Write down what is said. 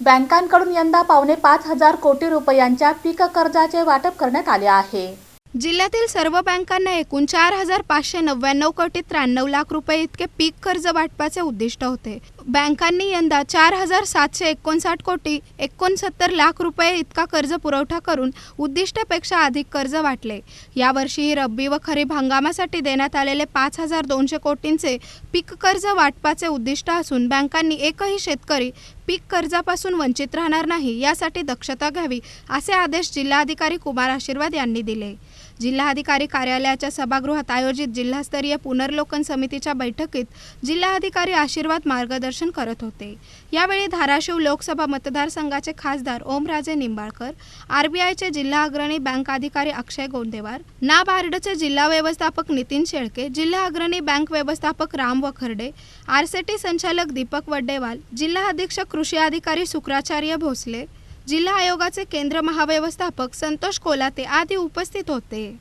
बँकांकडून यंदा पावणे पाच हजार कोटी रुपयांच्या पीक कर्जाचे वाटप करण्यात आले आहे. जिल्ह्यातील सर्व बँकांना एकूण चार हजार पाचशे नव्याण्णव कोटी त्र्याण्णव लाख रुपये इतके पीक कर्ज वाटपाचे उद्दिष्ट होते. बँकांनी यंदा चार हजार सातशे एकोणसाठ कोटी एकोणसत्तर लाख रुपये इतका कर्ज पुरवठा करून उद्दिष्टापेक्षा अधिक कर्ज वाटले. यावर्षीही रब्बी व खरीप हंगामासाठी देण्यात आलेले पाच हजार दोनशे कोटींचे पीक कर्ज वाटपाचे उद्दिष्ट असून बँकांनी एकही शेतकरी पीक कर्जापासून वंचित राहणार नाही यासाठी दक्षता घ्यावी असे आदेश जिल्हाधिकारी कुमार आशीर्वाद यांनी दिले. जिल्हाधिकारी कार्यालयाच्या सभागृहात आयोजित जिल्हास्तरीय पुनर्लोकन समितीच्या बैठकीत जिल्हाधिकारी आशीर्वाद मार्गदर्शन करत होते. यावेळी धाराशिव लोकसभा मतदारसंघाचे खासदार ओमराजे निंबाळकर आरबीआयचे जिल्हा अग्रणी बँक अधिकारी अक्षय गोंदेवार नाबार्डचे जिल्हा व्यवस्थापक नितीन शेळके जिल्हा अग्रणी बँक व्यवस्थापक राम वखर्डे आरसेटी संचालक दीपक वड्डेवाल जिल्हा अधीक्षक कृषी अधिकारी शुक्राचार्य भोसले जिल्हा आयोगाचे केंद्र महाव्यवस्थापक संतोष कोलाते आदी उपस्थित होते.